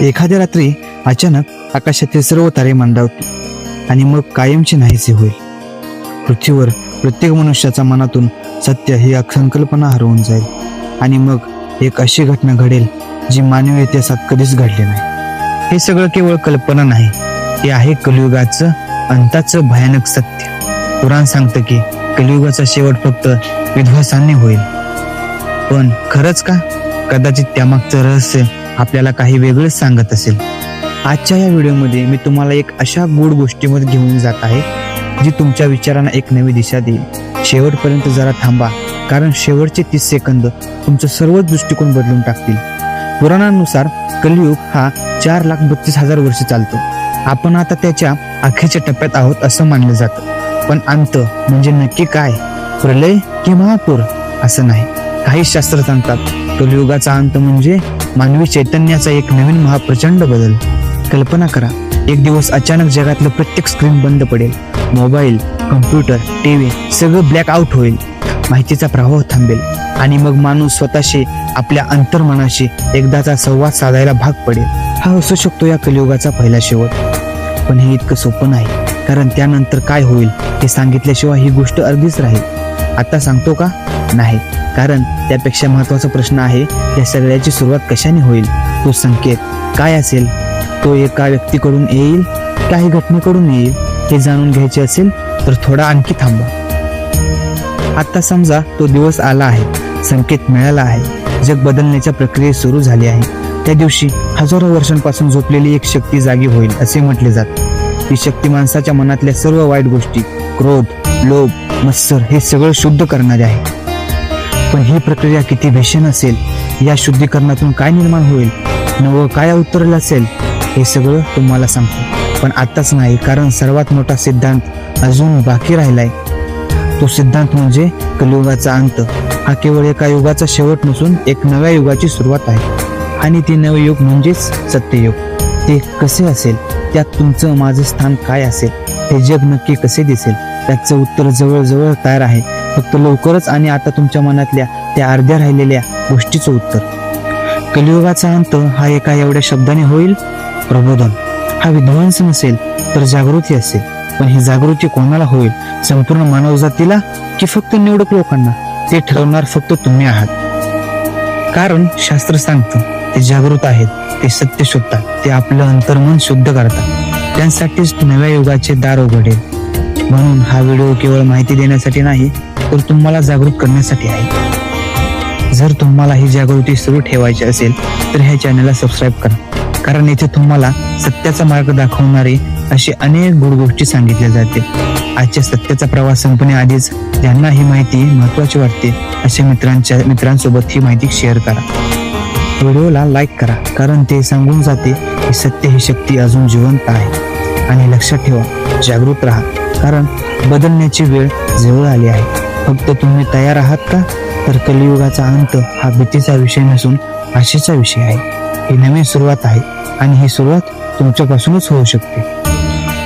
एखाद्या रात्री अचानक आकाशातील सर्व तारे मंडावतील आणि मग कायमचे नाहीसे होईल. पृथ्वीवर प्रत्येक मनुष्याच्या मनातून सत्य ही संकल्पना हरवून जाईल आणि मग एक अशी घटना घडेल जी मानवी इतिहासात कधीच घडली नाही. हे सगळं केवळ कल्पना नाही हे आहे कलियुगाचं अंताचं भयानक सत्य. कुराण सांगतं की कलियुगाचा शेवट फक्त विध्वसांनी होईल. पण खरंच का? कदाचित त्यामागचं रहस्य आपल्याला काही वेगळंच सांगत असेल. आजच्या या व्हिडिओमध्ये मी तुम्हाला एक अशा गूढ गोष्टीमध्ये घेऊन जात आहे जी तुमच्या विचारांना एक नवी दिशा देईल. शेवटपर्यंत जरा थांबा कारण शेवटचे तीस सेकंद तुमचं सर्वच दृष्टिकोन बदलून टाकतील. पुराणानुसार कलियुग हा चार लाख बत्तीस हजार वर्ष चालतो. आपण आता त्याच्या अखेरच्या टप्प्यात आहोत असं मानलं जातं. पण अंत म्हणजे नक्की काय? प्रलय की महापूर? असं नाही. काही शास्त्र सांगतात कलियुगाचा अंत म्हणजे मानवी चैतन्याचा एक नवीन महाप्रचंड बदल. कल्पना करा एक दिवस अचानक जगातलं प्रत्येक स्क्रीन बंद पडेल. मोबाईल कम्प्युटर टीव्ही सगळं ब्लॅक आउट होईल. माहितीचा प्रवाह थांबेल आणि मग माणूस स्वतःशी आपल्या अंतर्मनाशी एकदाचा संवाद साधायला भाग पडेल. हा असू शकतो या कलियुगाचा पहिला शेवट. पण हे इतकं सोपं नाही कारण त्यानंतर काय होईल हे सांगितल्याशिवाय ही गोष्ट अर्धीच राहील. आता सांगतो का? नाही. कारण त्यापेक्षा महत्त्वाचा प्रश्न आहे या सगळ्याची सुरुवात कशाने होईल? तो संकेत काय असेल? तो एका व्यक्तीकडून येईल? काही घटनेकडून येईल? हे जाणून घ्यायचे असेल तर थोडा आणखी थांबा. आत्ता समजा तो दिवस आला आहे संकेत मिळाला आहे. जग बदलण्याच्या प्रक्रियेत सुरू झाली आहे. त्या दिवशी हजारो वर्षांपासून झोपलेली एक शक्ती जागी होईल असे म्हटले जाते. ही शक्ती माणसाच्या मनातल्या सर्व वाईट गोष्टी क्रोध लोभ मत्सर हे सगळं शुद्ध करणारे आहे. पण ही प्रक्रिया किती भीषण असेल या शुद्धीकरणातून काय निर्माण होईल नवं काय उतरलं असेल हे सगळं तुम्हाला सांगतो. पण आत्ताच नाही कारण सर्वात मोठा सिद्धांत अजून बाकी राहिलाय. तो सिद्धांत म्हणजे कलियुगाचा अंत. हा केवळ एका युगाचा शेवट नसून एक नव्या युगाची सुरुवात आहे. आणि ते नवे युग म्हणजेच सत्ययुग. ते कसे असेल? त्यात तुमचं माझं स्थान काय असेल? हे जग नक्की कसे दिसेल? त्याचं उत्तर जवळजवळ तयार आहे. फक्त लवकरच आणि आता तुमच्या मनातल्या त्या अर्ध्या राहिलेल्या गोष्टीचं उत्तर. कलियुगाचा अंत हा एका एवढ्या शब्दाने होईल? प्रबोधन. हा विध्वंस नसेल तर जागृती असेल. पण ही जागृती कोणाला होईल? संपूर्ण मानवजातीला की फक्त निवडक लोकांना? ते ठरवणार फक्त तुम्ही आहात. कारण शास्त्र सांगतं ते जागृत आहेत ते सत्य शोधतात ते आपलं अंतर्मन शुद्ध करतात. त्यांसाठीच नव्या युगाचे दार उघडेल. म्हणून हा व्हिडिओ केवळ माहिती देण्यासाठी नाही तर तुम्हाला जागृत करण्यासाठी आहे. जर तुम्हाला ही जागृती सुरू ठेवायची असेल तर ह्या चॅनलला सबस्क्राईब करा. कारण इथे तुम्हाला सत्याचा मार्ग दाखवणारे अशी अनेक गुड गोष्टी सांगितल्या जातील आजच्या सत्याचा प्रवास संपण्याआधीच ज्यांना ही माहिती महत्वाची वाटते अशा मित्रांच्या मित्रांसोबत ही माहिती शेअर करा. व्हिडिओला लाईक करा कारण ते सांगून जाते की सत्य ही शक्ती अजून जिवंत आहे. आणि लक्षात ठेवा जागृत राहा कारण बदलण्याची वेळ जवळ आली आहे. फक्त तुम्ही तयार आहात का? तर कलियुगाचा अंत हा भीतीचा विषय नसून आशेचा विषय आहे. ही नवीन सुरुवात आहे आणि ही सुरुवात तुमच्यापासूनच होऊ शकते.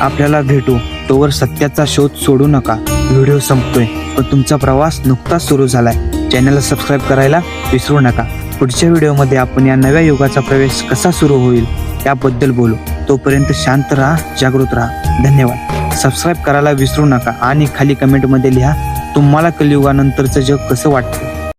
आपल्याला भेटू. तोवर सत्याचा शोध सोडू नका. व्हिडिओ संपतोय पण तुमचा प्रवास नुकताच सुरू झालाय. चॅनलला सबस्क्राईब करायला विसरू नका. पुढच्या व्हिडिओमध्ये आपण या नव्या युगाचा प्रवेश कसा सुरू होईल त्याबद्दल बोलू. तोपर्यंत शांत राहा जागृत राहा. धन्यवाद. सबस्क्राईब करायला विसरू नका आणि खाली कमेंटमध्ये लिहा तुम्हाला कलियुगानंतरचं जग कसं वाटतं?